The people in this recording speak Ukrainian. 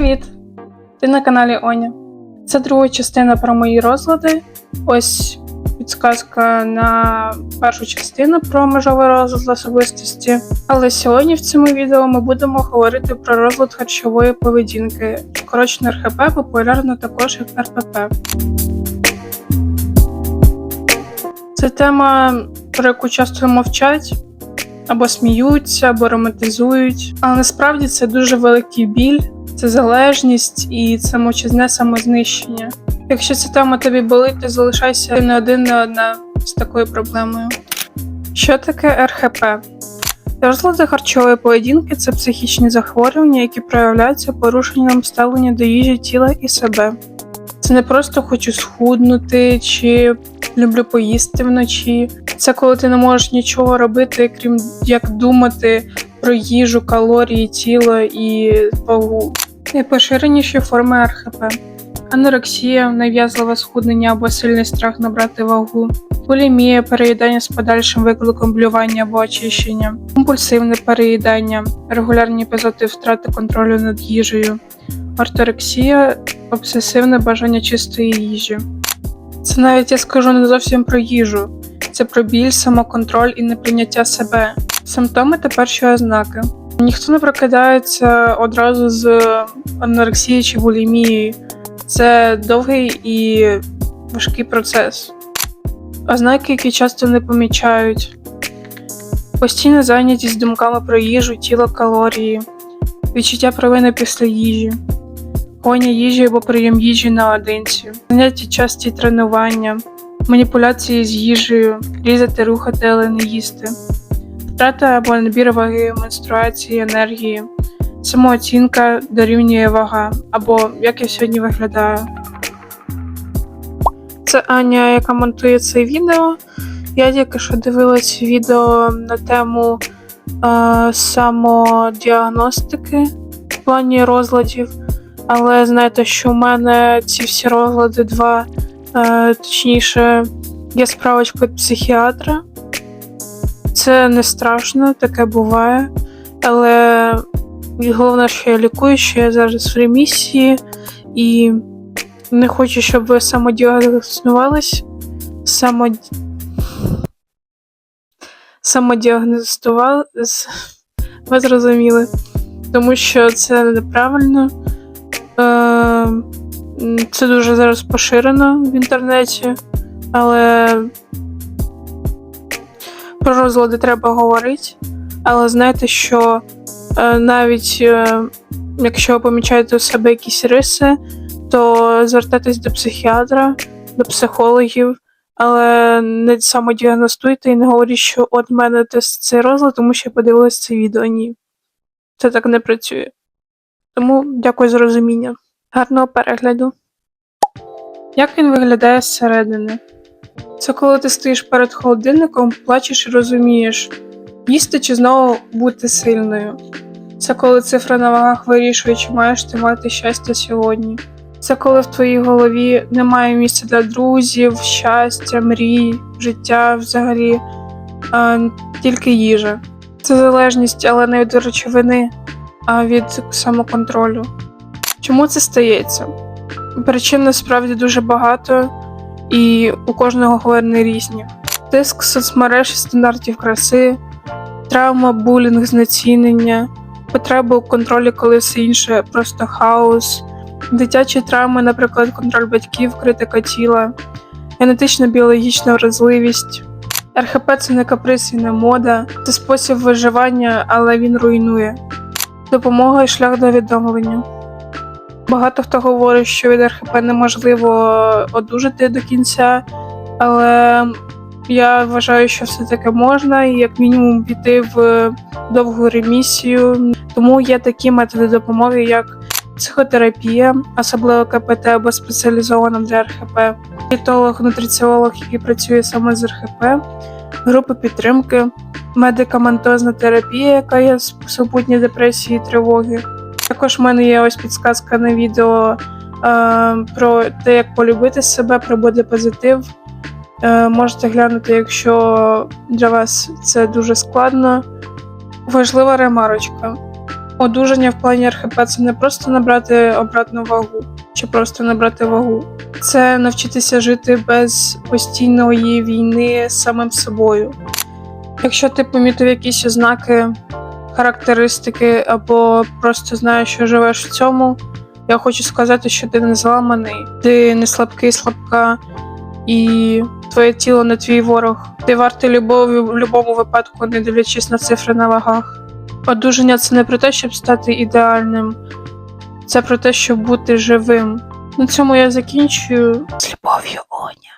Привіт! Ти на каналі Оня. Це друга частина про мої розлади. Ось підсказка на першу частину про межовий розлад особистості. Але сьогодні в цьому відео ми будемо говорити про розлад харчової поведінки, скорочено РХП, популярно також як РПП. Це тема, про яку часто мовчать, або сміються, або романтизують. Але насправді це дуже великий біль, це залежність і це мовчазне самознищення. Якщо ця тема тобі болить, то залишайся не один, не одна з такою проблемою. Що таке РХП? Розлади харчової поведінки це психічні захворювання, які проявляються порушенням ставлення до їжі тіла і себе. Це не просто хочу схуднути чи люблю поїсти вночі. Це коли ти не можеш нічого робити, крім як думати про їжу, калорії, тіло і вагу. Найпоширеніші форми РХП. Анорексія, нав'язливе схуднення або сильний страх набрати вагу, булімія, переїдання з подальшим викликом блювання або очищення, компульсивне переїдання, регулярні епізоди втрати контролю над їжею, орторексія, обсесивне бажання чистої їжі. Це навіть я скажу не зовсім про їжу, це про біль, самоконтроль і неприйняття себе. Симптоми та перші ознаки. Ніхто не прокидається одразу з анорексії чи булімії. Це довгий і важкий процес. Ознаки, які часто не помічають. Постійна зайнятість думками про їжу, тіло, калорії, відчуття провини після їжі, гоння їжі або прийом їжі наодинці, заняття часті тренування, маніпуляції з їжею, різати, рухати, але не їсти, втрата або набір ваги, менструації, енергії, самооцінка дорівнює вага, або як я сьогодні виглядаю. Це Аня, яка монтує це відео. Я тільки що дивилась відео на тему е, самодіагностики в плані розладів. Але знаєте, що в мене ці всі розлади два, е, точніше, є справочка від психіатра. Це не страшно, таке буває. Але головне, що я лікую, що я зараз в ремісії і не хочу, щоб ви самодіагностувались. Самод... Самодіагностували. Ви зрозуміли. Тому що це неправильно. Е, Це дуже зараз поширено в інтернеті, але про розлади треба говорити. Але знаєте, що е, навіть е, якщо ви помічаєте у себе якісь риси, то звертайтесь до психіатра, до психологів, але не самодіагностуйте і не говоріть, що от мене цей розлад, тому що я подивилась це відео. Ні. Це так не працює. Тому дякую за розуміння. Гарного перегляду. Як він виглядає зсередини? Це коли ти стоїш перед холодильником, плачеш і розумієш, їсти чи знову бути сильною. Це коли цифра на вагах вирішує, чи маєш ти мати щастя сьогодні. Це коли в твоїй голові немає місця для друзів, щастя, мрій, життя взагалі, а тільки їжа. Це залежність, але не від речовини, а від самоконтролю. Чому це стається? Причин насправді дуже багато, і у кожного говорні різні. Тиск соцмереж стандартів краси, травма, булінг, знецінення, потреба у контролі, коли все інше просто хаос, дитячі травми, наприклад, контроль батьків, критика тіла, генетична біологічна вразливість. РХП це не каприз і не мода, це спосіб виживання, але він руйнує. Допомога і шлях до відновлення. Багато хто говорить, що від РХП неможливо одужати до кінця, але я вважаю, що все-таки можна, і як мінімум піти в довгу ремісію. Тому є такі методи допомоги, як психотерапія, особливо КПТ або спеціалізована для РХП, дієтолог, нутриціолог, який працює саме з РХП, групи підтримки, медикаментозна терапія, яка є супутні депресії, і тривоги. Також в мене є ось підсказка на відео е, про те, як полюбити себе, про бодипозитив. Е, можете глянути, якщо для вас це дуже складно. Важлива ремарочка. Одужання в плані РХП це не просто набрати обратну вагу чи просто набрати вагу. Це навчитися жити без постійної війни з самим собою. Якщо ти помітив якісь ознаки, характеристики або просто знаєш, що живеш в цьому, я хочу сказати, що ти не зламаний, ти не слабкий, слабка, і твоє тіло не твій ворог. Ти вартий любові в будь-якому випадку, не дивлячись на цифри на вагах. Одужання це не про те, щоб стати ідеальним, це про те, щоб бути живим. На цьому я закінчую. З любов'ю, Оня.